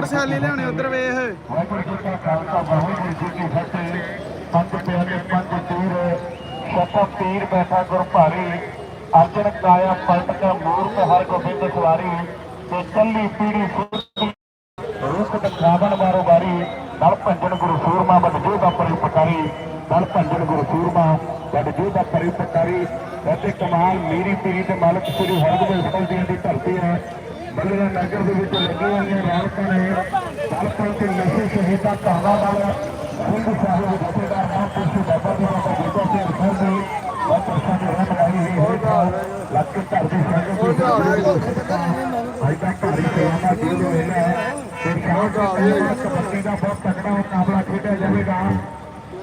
Motorcycle ਲਿਆਉਣੇ ਉਧਰ ਵੇਖ। ਵਾਹਿਗੁਰੂ ਜੀ ਕਾ ਖਾਲਸਾ ਵਾਹਿਗੁਰੂ ਜੀ ਕੀ ਫਤਿਹ ਪੰਜ ਪਿਆਰੇ ਪੰਜ ਤੀਰ ਸਤਾ ਤੀਰ ਬੈਠਾ ਗੁਰ ਭਾਰੀ ਅਰਜਨ ਕਾਇਆ ਪਲਟ ਕੇ ਮੂਰਤ ਹਰ ਗੋਬਿੰਦ ਸਵਾਰੀ ਤੇ ਚੱਲੀ ਪੀੜੀ ਰੂਪ ਦਿਖਾਵਣ ਮਾਰੋ ਵਾਰੀ ਦਲ ਭੰਜਨ ਗੁਰੂ ਸੂਰਮਾ ਬਦ ਦਾ ਪਰਿ ਪਕਾਰੀ ਭੰਜਨ ਗੁਰੂ ਸੂਰਮਾ ਬਦ ਦਾ ਪਰਿ ਅਤੇ ਕਮਾਲ ਮੇਰੀ ਪੀਰੀ ਤੇ ਮਾਲਕ ਸ੍ਰੀ ਹਰਗੋਬਿੰਦ ਸਾਹਿਬ ਜੀ ਦੀ ਧਰਤੀ ਹੈ। ਬੱਲਰਾ ਨਗਰ ਦੇ ਵਿੱਚ ਲੱਗੇ ਹੋਈਆਂ ਰੌਣਕਾਂ ਨੇ ਦਲਪਨ ਤੇ ਨਸ਼ੇ ਸ਼ਹੀਦਾਂ ਧਾਵਾ ਵਾਲਾ ਸਿੰਘ ਸਾਹਿਬ ਜਥੇਦਾਰ ਮਹਾਂਪੁਰਸ਼ ਬਾਬਾ ਜੀ ਦਾ ਜੀਤਾ ਸਿੰਘ ਸਾਹਿਬ ਜੀ ਬਹੁਤ ਪ੍ਰਸ਼ਾਦ ਦੀ ਰਹਿ ਬਣਾਈ ਹੋਈ ਹੈ ਲੱਗ ਕੇ ਘਰ ਦੀ ਸੰਗਤ ਦੀ ਅੱਜ ਤੱਕ ਘਰ ਦੀ ਸੇਵਾ ਦਾ ਦਿਲ ਹੋਇਆ ਹੈ ਤੇ ਸ਼ਾਮ ਦਾ ਕਬੱਡੀ ਦਾ ਬਹੁਤ ਤਕੜਾ ਮੁਕਾਬਲਾ ਖੇਡਿਆ ਜਾਵੇਗਾ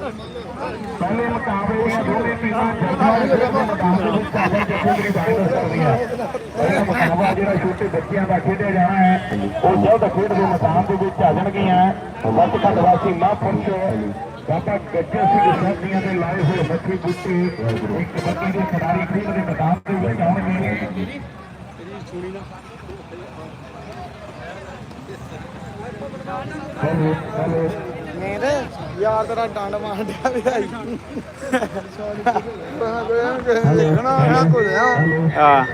ਪਹਿਲੇ ਮੁਕਾਬਲੇ ਦੀਆਂ ਦੋਵੇਂ ਟੀਮਾਂ ਜਰਮਨ ਦੇ ਮੁਕਾਬਲੇ ਵਿੱਚ ਆਦਰ ਜੱਫੇਦਾਰੀ ਬਾਰੇ ਕਰਦੀ ਹੈ ਮੁਕਾਬਲਾ ਜਿਹੜਾ ਛੋਟੇ ਬੱਚਿਆਂ ਦਾ ਖੇਡਿਆ ਜਾਣਾ ਹੈ, ਉਹ ਜਲਦ ਖੇਡ ਦੇ ਮੈਦਾਨ ਦੇ ਵਿੱਚ ਆ ਜਾਣਗੀਆਂ ਵੱਧ ਘੱਟ ਵਾਸੀ ਮਹਾਂਪੁਰਸ਼ ਬਾਬਾ ਗੱਜਾ ਸਿੰਘ ਸਾਹਿਬੀਆਂ ਦੇ ਲਾਏ ਹੋਏ ਮੱਥੀ ਬੁੱਟੀ ਇੱਕ ਕਬੱਡੀ ਦੇ ਖਿਡਾਰੀ ਖੇਡ ਦੇ ਮੈਦਾਨ ਦੇ ਵਿੱਚ ਆਉਣਗੇ ਹੈਲੋ ਹੈਲੋ ਨੀਂਦ? ਯਾਰ ਤੇਰਾ ਡੰਡ ਮਾਰ ਡਿਆ ਵੀ ਆਈ। ਦੇਖਣਾ ਆ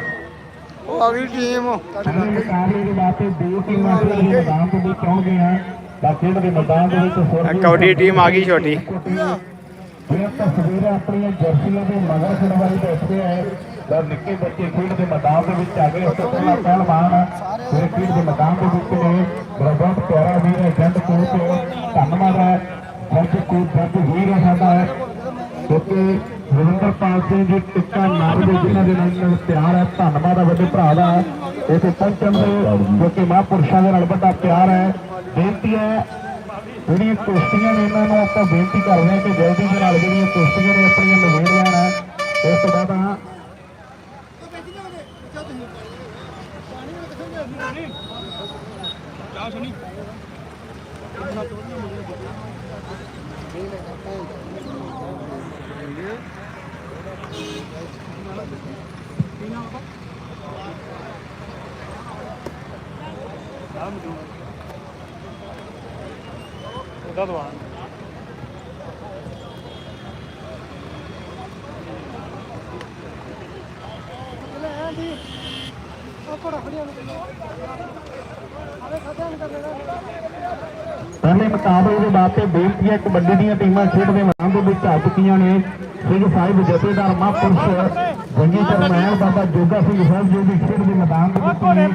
ਉਹ ਆ। ਗਈ ਟੀਮ ਪਹਿਲੇ ਮੁਕਾਬਲੇ ਦੇ ਵਾਸਤੇ ਦੋ ਟੀਮਾਂ ਖੇਡ ਦੇ ਮੈਦਾਨ ਦੇ ਵਿੱਚ ਆਉਣਗੀਆਂ ਤਾਂ ਖੇਡ ਦੇ ਮੈਦਾਨ ਦੇ ਵਿੱਚ ਹੋਰ ਕਬੱਡੀ ਟੀਮ ਆ ਗਈ ਛੋਟੀ। ਇਹ ਤਸਵੀਰ ਆਪਣੀਆਂ ਜਰਸੀਆਂ ਦੇ ਮਗਰ ਖੜਵਾਈ ਬੈਠਦੇ ਆ ਤਾਂ ਨਿੱਕੇ ਬੱਚੇ ਖੇਡ ਦੇ ਮੈਦਾਨ ਦੇ ਵਿੱਚ ਆ ਗਏ ਉਸ ਤੋਂ ਪਹਿਲਾਂ ਪਹਿਲਵਾਨ ਫਿਰ ਖੇਡ ਦੇ ਮੈਦਾਨ ਦੇ ਵਿੱਚ ਨੇ ਮੇਰਾ ਬਹੁਤ ਪਿਆਰਾ ਰਵਿੰਦਰਪਾਲ ਸਿੰਘ ਜੀ ਟਿੱਕਾ ਨਾਮ ਦੇ ਜਿਨ੍ਹਾਂ ਦੇ ਨਾਲ ਪਿਆਰ ਹੈ, ਧੰਨਵਾਦ ਹੈ ਵੱਡੇ ਭਰਾ ਦਾ। ਇੱਥੇ ਪਹੁੰਚਣ ਦੇ ਕਿਉਂਕਿ ਮਹਾਂਪੁਰਸ਼ਾਂ ਦੇ ਨਾਲ ਵੱਡਾ ਪਿਆਰ ਹੈ, ਬੇਨਤੀ ਹੈ, ਜਿਹੜੀਆਂ ਕੁਸ਼ਤੀਆਂ ਨੇ ਇਹਨਾਂ ਨੂੰ ਆਪਾਂ ਬੇਨਤੀ ਕਰਦੇ ਹਾਂ ਕਿ ਜਲਦੀ ਦੇ ਨਾਲ ਜਿਹੜੀਆਂ ਕੁਸ਼ਤੀਆਂ ਨੇ ਆਪਣੀਆਂ ਨਿਬੇੜ ਲੈਣਾ। ਇਸ ਤੋਂ ਬਾਅਦ ਆ। ਉਹਦਾ ਦਵਾ ਪਹਿਲੇ ਮੁਕਾਬਲੇ ਦੇ ਵਾਸਤੇ ਬੇਨਤੀਆਂ ਕਬੱਡੀ ਦੀਆਂ ਟੀਮਾਂ ਖੇਡਦੇ ਮੈਦਾਨ ਦੇ ਵਿੱਚ ਆ ਚੁੱਕੀਆਂ ਨੇ। ਸਿੰਘ ਸਾਹਿਬ ਜਥੇਦਾਰ ਮਹਾਂਪੁਰਸ਼ ਜੰਗੀ ਚਰਮੈਨ ਬਾਬਾ ਜੋਗਾ ਸਿੰਘ ਸਾਹਿਬ ਜੋ ਵੀ ਖੇਡ ਦੇ ਮੈਦਾਨ ਦੇ ਵਿੱਚ ਨੇ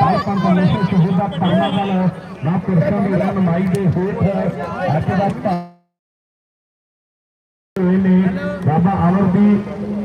ਬਾਈਪੰਥ ਨਸ਼ੇ ਸ਼ਹੀਦਾ ਪਰਮਾ ਵਾਲ ਮਹਾਂਪੁਰਸ਼ਾਂ ਦੀ ਰਹਿਨਮਾਈ ਦੇ ਹੇਠ ਅੱਜ ਦਾ ਹੋਏ ਨੇ ਬਾਬਾ ਅਮਰ ਦੀ